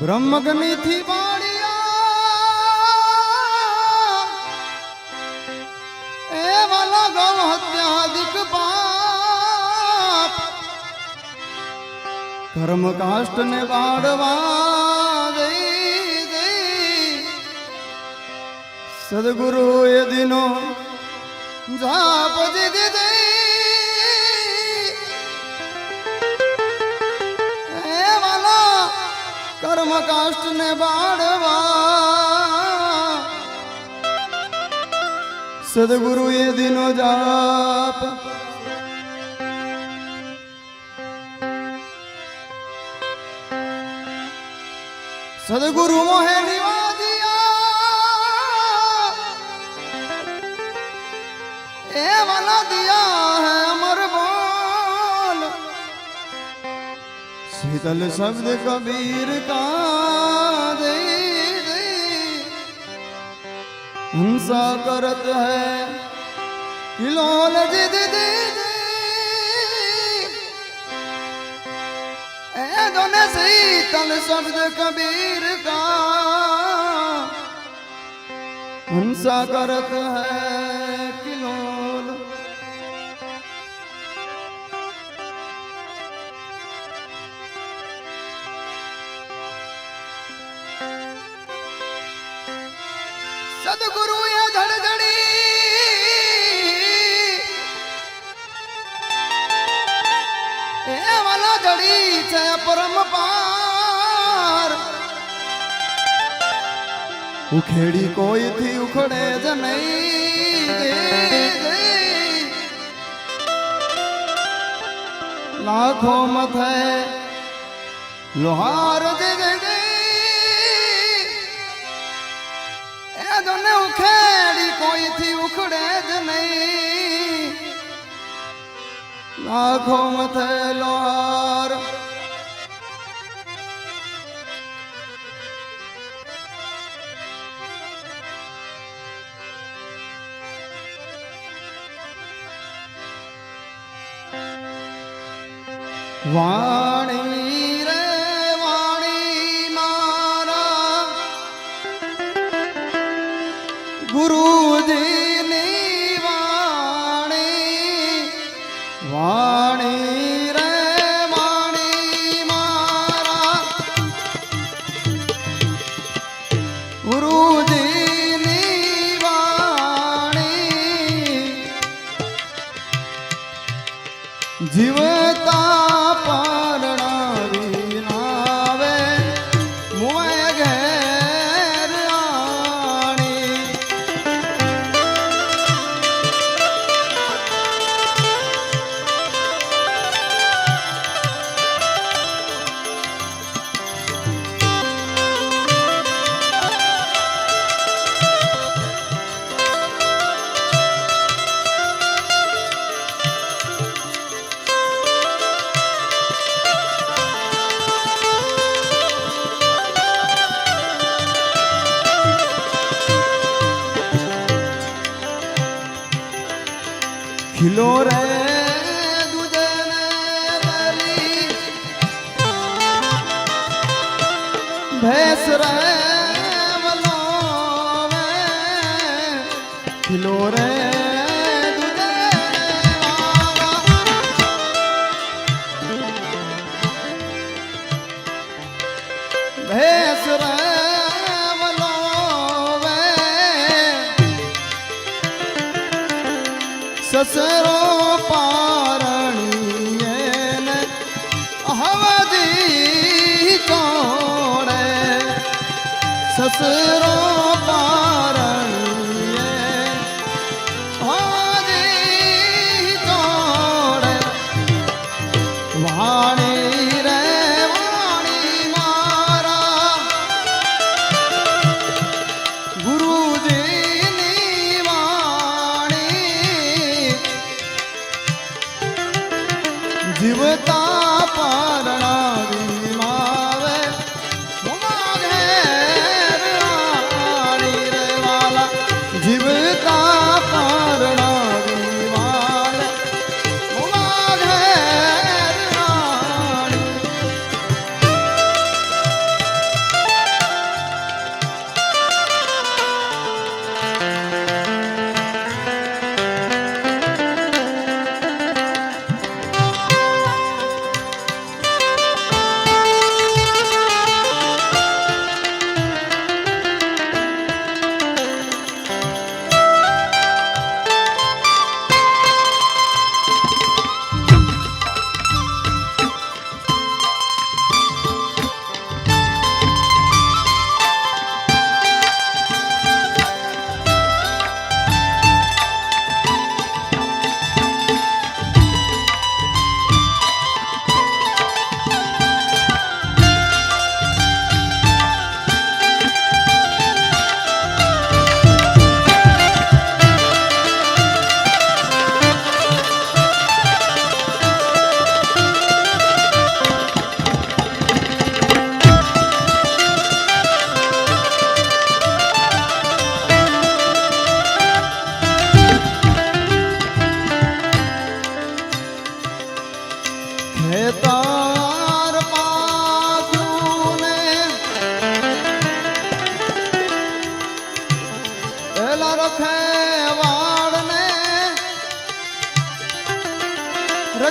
બ્રહ્મગ્નિ થી બાળિયા એ વાલા ગૌ હત્યાદિક પાપ. કર્મ કાષ્ટ ને દઈ સદગુરુ એ દિનો જાપ દીધી. કર્મ કાષ્ટ ને બાળવા સદગુરુ એ દિનો જાપ. સદગુરુ મોહે નિવાદિયા. એ વાલા દિયા ਚਲ ਸ਼ਬਦ ਕਬੀਰ ਕਾ ਦੇ ਦੇ। ਹੰਸਾ ਕਰਤ ਹੈ ਕਿਲੋਲ ਜਿਦ ਦੇ ਐ ਦੋਨੇ ਸਹੀ ਸ਼ਬਦ ਕਬੀਰ ਕਾ। ਹੰਸਾ ਕਰਤ ਹੈ સદગુરુ એ ધડધડી એ વાલા ધડી છે પરમ પાર ઉખેડી કોઈથી ઉખડે જ નહીં. લાખો મથે લોહાર કોઈથી ઉખડે જ નહીં. નાખો મથે લોહાર વાણી ખીલો રે. ભેંસ રે સસરો शिवता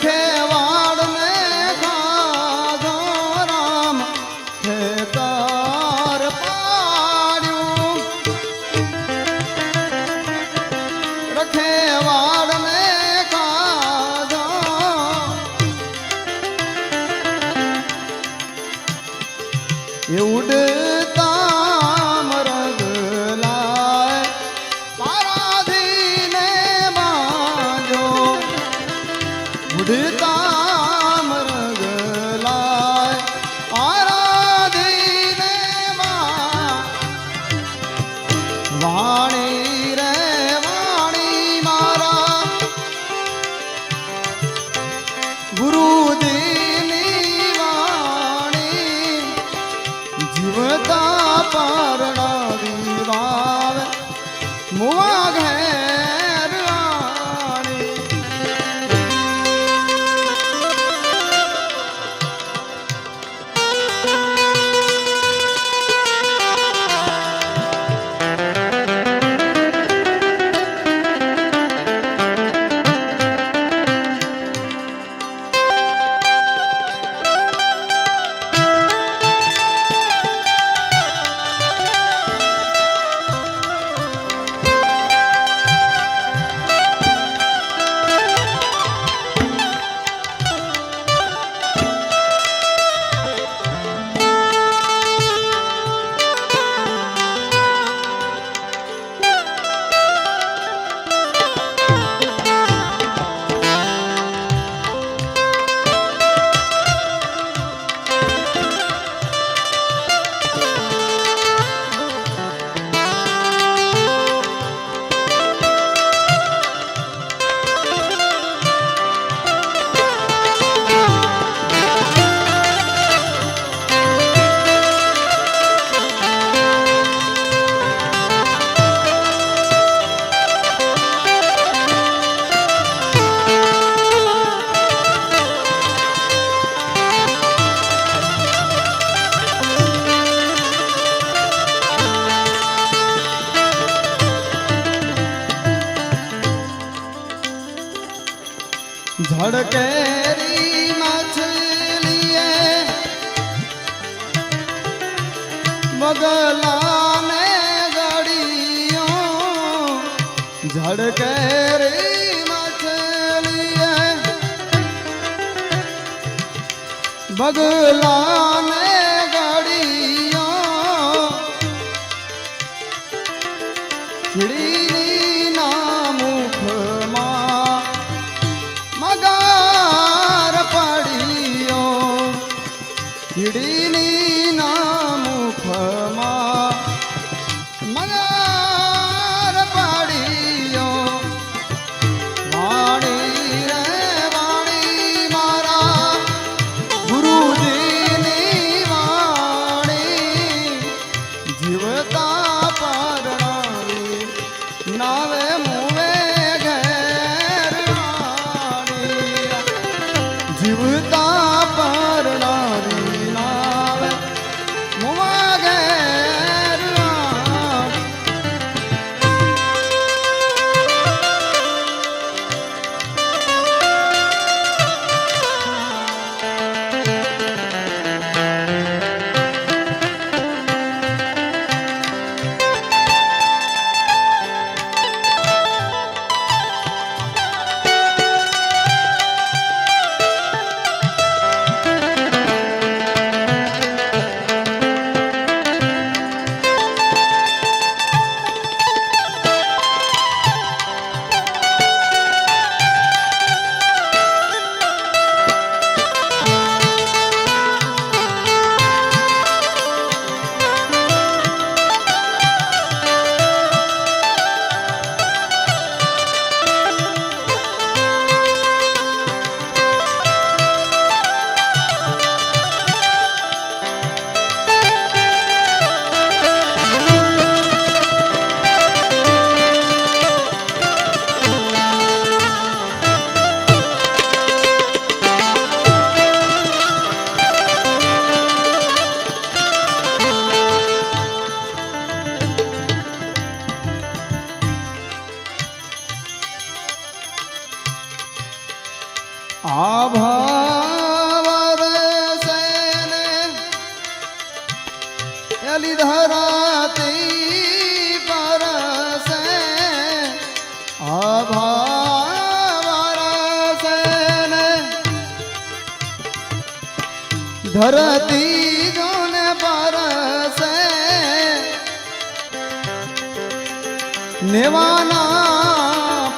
can't வாணே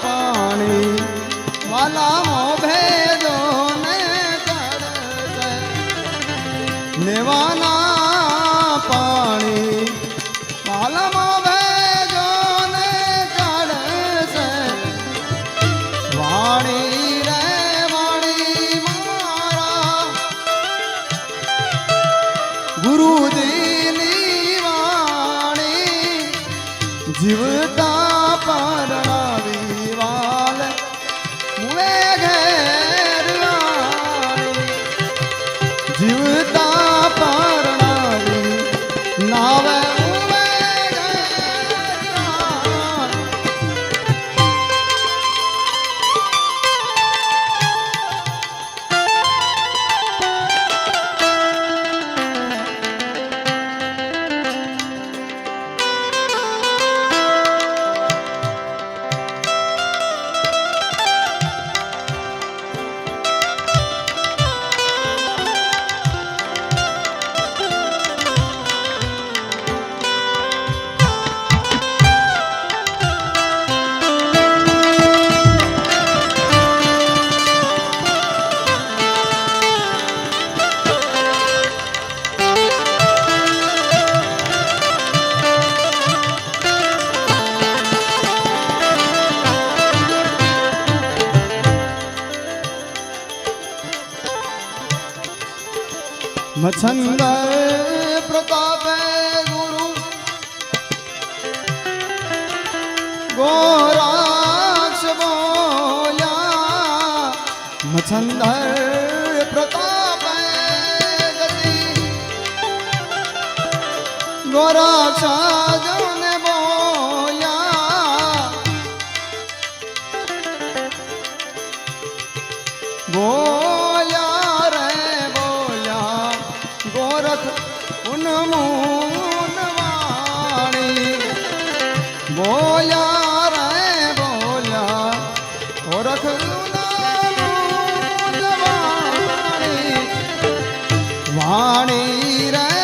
પાણી વાલા મોભે મછંદ પ્રતાપે ગુરુ ગોરાક્ષ બોલ્યા મછંદ પ્રતાપે ગતિ. ગોરાક્ષા கைரா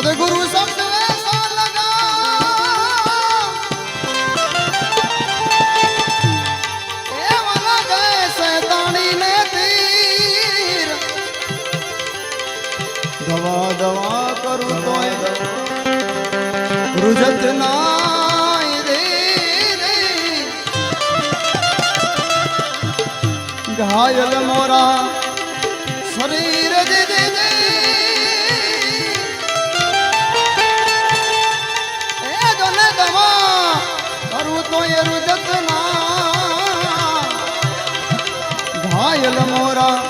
સદગુરુ શબ્દ દવા દવા કરું તોય રુજત નાય રે રે. ઘાયલ મોરા 감사합니다.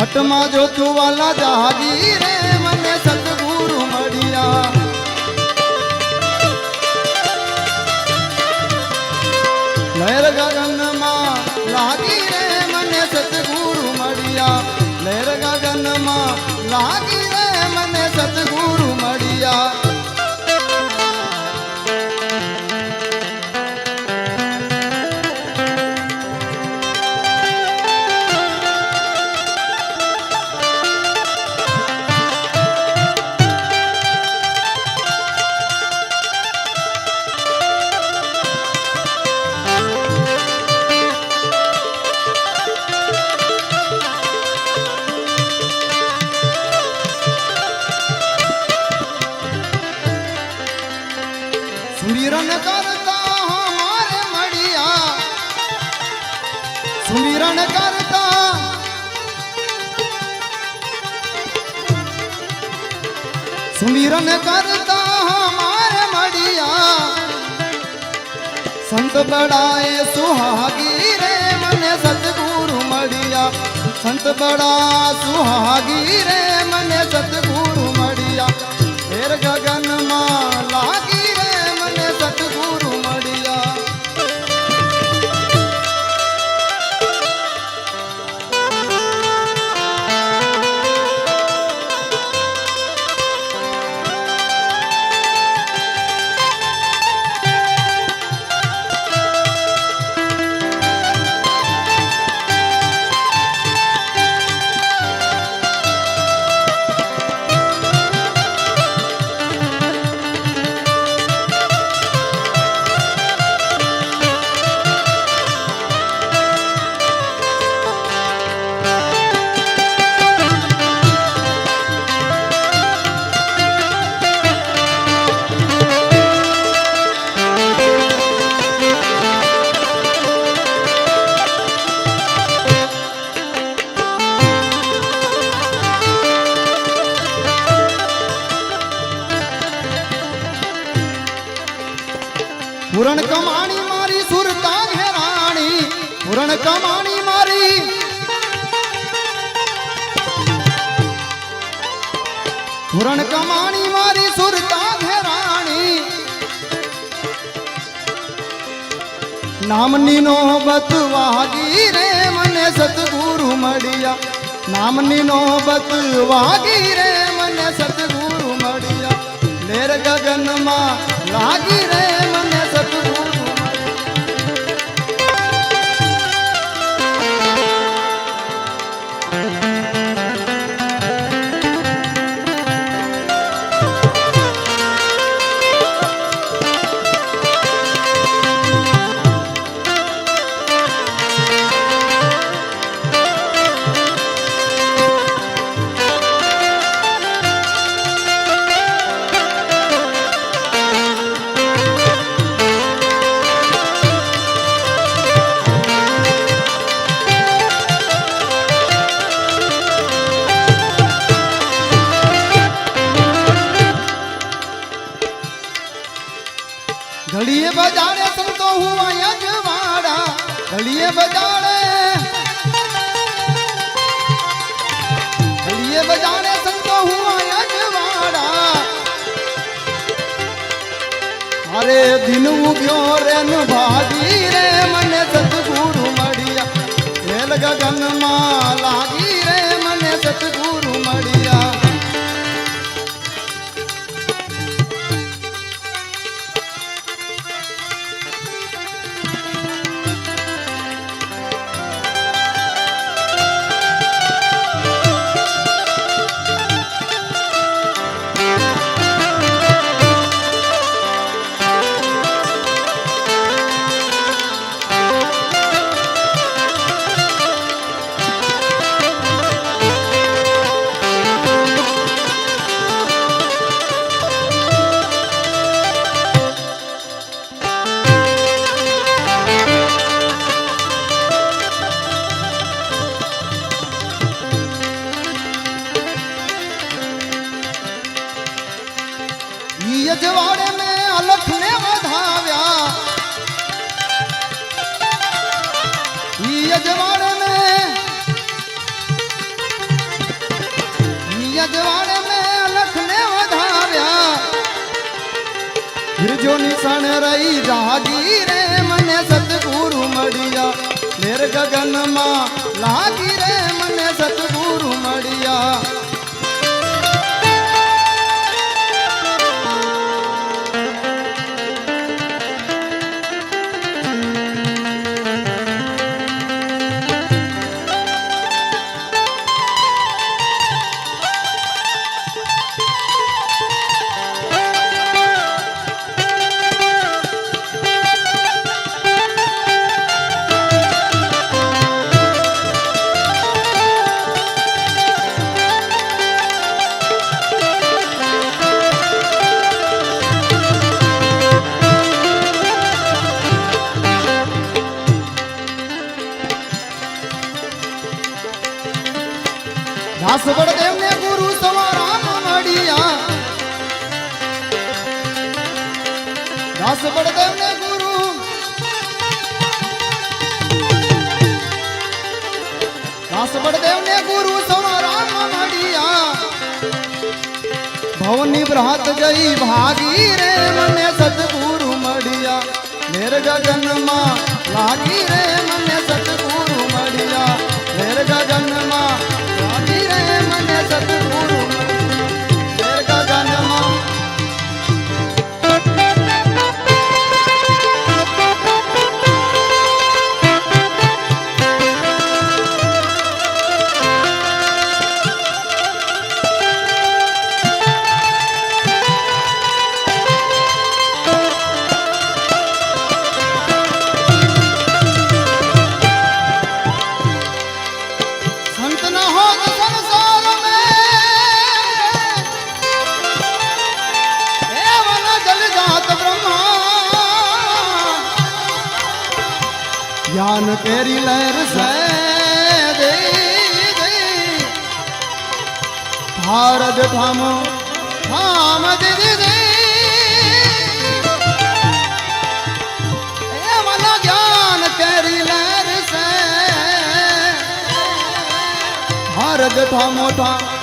ઘટમાં જોતું વાલા જાગી રે મને સદગુરુ મળ્યા. લહેર ગગનમાં લાગી રે મને સદગુરુ મળ્યા. લહેર ગગનમાં લાગી રે મને સદગુરુ મળ્યા. સુમિરન કરતા હમારે મળ્યા સંત બડાએ સુહાગી રે મને સદગુરુ મળ્યા। સંત બડા સુહાગી રે મને સદગુરુ મળ્યા। ફેર ગગનમાં લાગી પૂરણ કમાણી મારી સુરતા ઘેરાણી પૂરણ કમાણી મારી. પૂરણ કમાણી મારી સુરતા ઘેરાણી નામની નોબત વાગી રે મને સતગુરુ મળ્યા. નામની નોબત વાગી રે મને સતગુરુ મળ્યા. લેર ગગનમાં લાગી રે યજવાડે મે અલખને વધાવ્યા. યજવાડે મે યજવાડે મે અલખને વધાવ્યા. ગિરજો નિશાન રહી જાગી રે મને સતગુરુ મળ્યા. નિર્ગગનમાં લાગી રે મને સતગુરુ મળ્યા. મેર ગગનમાં લાગી રે મને સતગુરુ મળ્યા. મેર ગગનમાં લાગી રે મને સતગુરુ જ્ઞાન કેરી લહેર સે દે. દે ભારત ધામ ધામ દે દે દે. એવન જ્ઞાન કેરી લહેર ભારત ઠામો ઠામ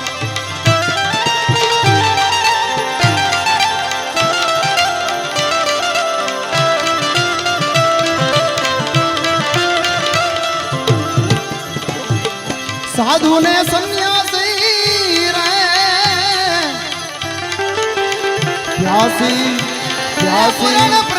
સાધુ ને સંન્યાસી રે પ્યાસી પ્યાસી